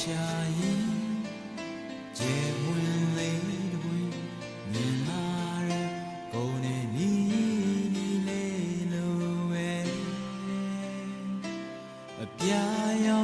ရှာရင်ကျေဝင်လေးတွင်မြင်လာတဲ့ကိုယ်နဲ့နီးနီးလေးလိုပဲအပြာရောင်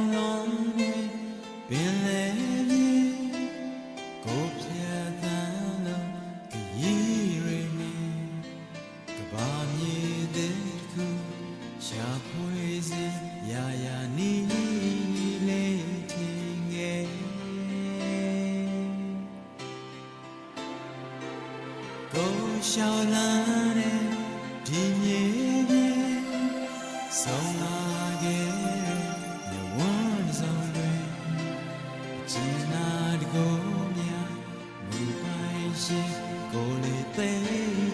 ကိုရှောင်းလာတဲ့ဒီမြေကြီးဆုံးလာခဲ့တဲ့ညဝန်းဆောင်တွေအချင်နာတကိုများမူပိုင်ရှိကိုလေးသိ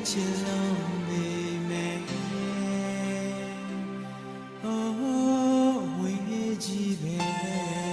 ချင်လုံးနေမယ် Oh, we ji be. ကို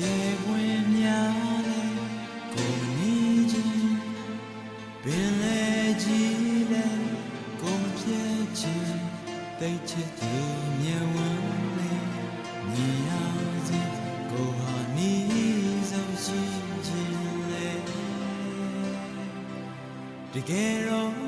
ကျေပွင့်များနဲ့ကိုနီးခြင်းပင်လေကြီးနဲ့ကိုမပြည့်ခြင်းတိတ်ချစ်သူမြတ်ဝန်းနဲ့ညီအောင်စီကိုဟာနီးဆုံးရှိခြင်းလေတကယ်တော့